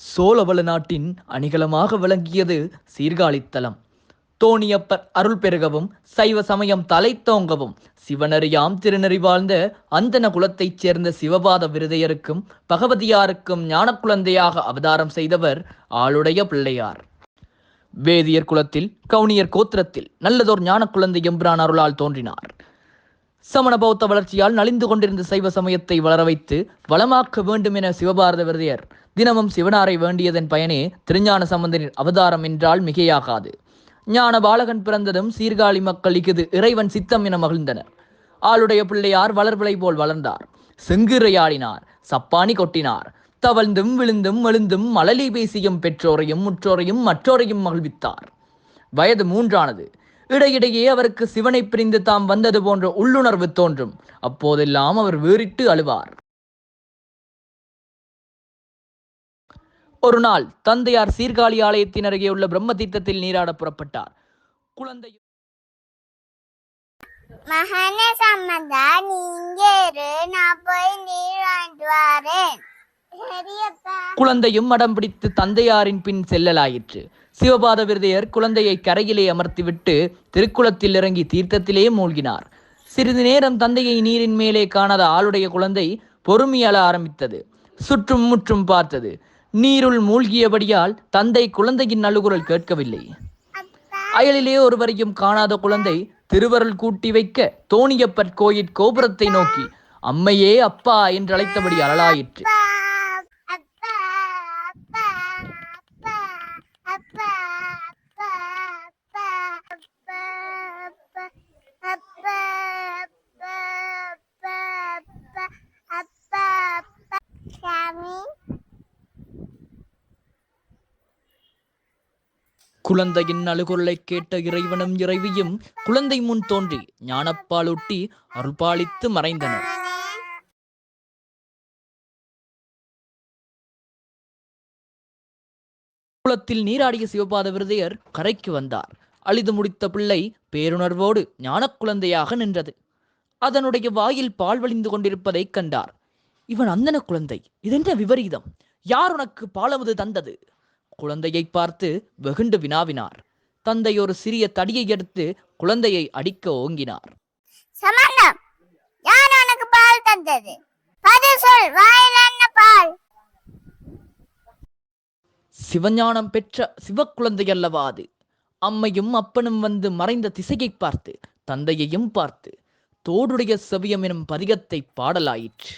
சோழவள நாட்டின் அணிகலமாக விளங்கியது சீர்காழித்தலம். தோணியப்பர் அருள் பெருகவும் சைவ சமயம் தலைத்தோங்கவும் சிவனறியாம் திருநறி வாழ்ந்த அந்தன குலத்தைச் சேர்ந்த சிவபாத விருதையருக்கும் பகவதியாருக்கும் ஞானக்குழந்தையாக அவதாரம் செய்தவர் ஆளுடைய பிள்ளையார். வேதியர் குலத்தில் கவுனியர் கோத்திரத்தில் நல்லதோர் ஞானக்குழந்தை எம்பிரான் அருளால் தோன்றினார். சமண பௌத்த வளர்ச்சியால் நலிந்து கொண்டிருந்த சைவ சமயத்தை வளர வைத்து வளமாக்க வேண்டும் என சிவபாரத விருதையர் தினமும் சிவனாரை வேண்டியதன் பயனே திருஞான சம்பந்தனின் அவதாரம் என்றால் மிகையாகாது. ஞான பாலகன் பிறந்ததும் சீர்காழி மக்கள் இக்குது இறைவன் சித்தம் என மகிழ்ந்தனர். ஆளுடைய பிள்ளையார் வளர்பிளை போல் வளர்ந்தார். செங்கிறையாடினார் சப்பானி கொட்டினார். தவழ்ந்தும் விழுந்தும் எழுந்தும் மலலி பேசியும் பெற்றோரையும் முற்றோரையும் மற்றோரையும் மகிழ்வித்தார். வயது மூன்றானது. இடையிடையே அவருக்கு சிவனை பிரிந்து தாம் வந்தது போன்ற உள்ளுணர்வு தோன்றும். அப்போதெல்லாம் அவர் வேறிட்டு அழுவார். ஒரு நாள் தந்தையார் சீர்காழி ஆலயத்தின் அருகே உள்ள பிரம்ம தீர்த்தத்தில் நீராட புறப்பட்டார். குழந்தை மகன சம்மந்தா நீங்க நான் போய் நீராண்டு வரேன் குழந்தையும் மடம் பிடித்து தந்தையாரின் பின் செல்லலாயிற்று. சிவபாத விருதையர் குழந்தையை கரையிலே அமர்த்திவிட்டு திருக்குளத்தில் இறங்கி தீர்த்தத்திலே மூழ்கினார். சிறிது நேரம் தந்தையை நீரின் மேலே காணாத ஆளுடைய குழந்தை பொறுமையள ஆரம்பித்தது. சுற்றும் முற்றும் பார்த்தது. நீருள் மூழ்கியபடியால் தந்தை குழந்தையின் அழுகுரல் கேட்கவில்லை. அயலிலே ஒருவரையும் காணாத குழந்தை திருவருள் கூட்டி வைக்க தோணியப்பர் கோயில் கோபுரத்தை நோக்கி அம்மையே அப்பா என்று அழைத்தபடி அழலாயிற்று. குழந்தையின் அழுகுரலை கேட்ட இறைவனும் இறைவியும் குழந்தை முன் தோன்றி ஞானப்பாலூட்டி அருள்பாலித்து மறைந்தனர். குளத்தில் நீராடிய சிவபாத விருதையர் கரைக்கு வந்தார். அழிது முடித்த பிள்ளை பேருணர்வோடு ஞானக் குழந்தையாக நின்றது. அதனுடைய வாயில் பால் வழிந்து கொண்டிருப்பதைக் கண்டார். இவன் அந்தன குழந்தை இதென்ற விபரீதம்? யார் உனக்கு பாலமுது தந்தது? குழந்தையை பார்த்து வெகுண்டு வினாவினார். தந்தை ஒரு சிறிய தடியை எடுத்து குழந்தையை அடிக்க ஓங்கினார். சமந்தம் யார் உனக்கு பால் தந்தது? பதில் சொல் வாயில் என்ன பால்? சிவஞானம் பெற்ற சிவக்குழந்தை அல்லவா அது? அம்மையும் அப்பனும் வந்து மறைந்த திசையை பார்த்து தந்தையையும் பார்த்து தோடுடைய செவியம் எனும் பதிகத்தை பாடலாயிற்று.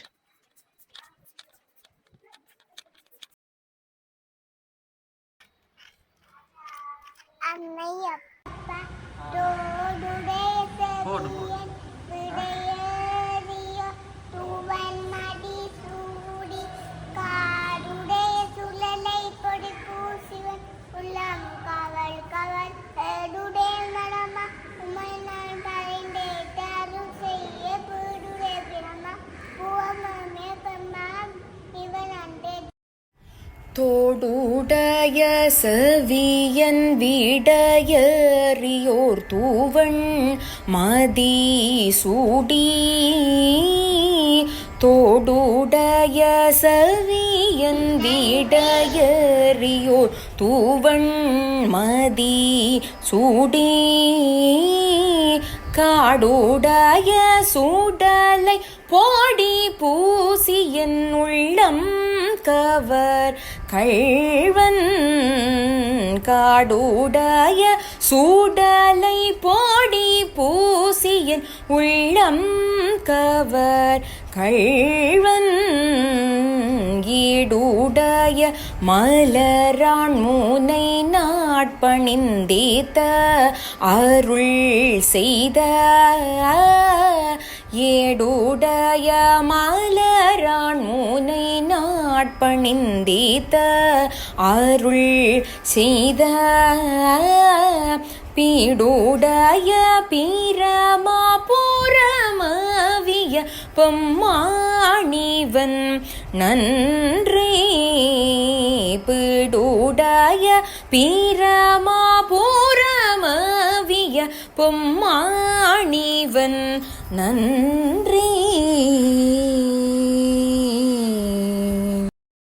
தோடுடைய செவியன் விடையறியோர் தூவன் மதி சூடி. தோடுடைய செவியன் விடையறியோர் தூவன் மதி சூடி. காடுடைய சூடலை போடி பூசியன் உள்ளம் கவர் கழ்வன் காடுடைய சூடலை போடி பூசியன் உள்ளம் கவர். கழ்வன் ஈடுடைய மலரான் மூனை நாட்பணிந்தீத்த அருள் செய்த ஏடுடைய மலரான் மூனை முனை நாட்பணிந்தீத்த அருள் செய்த பீடுடைய பீரமா பூரமாவிய பொம்மாணிவன் நன்றே. பீடுடைய பீரமா பூரமாவிய பொம்மாணிவன் நன்றே.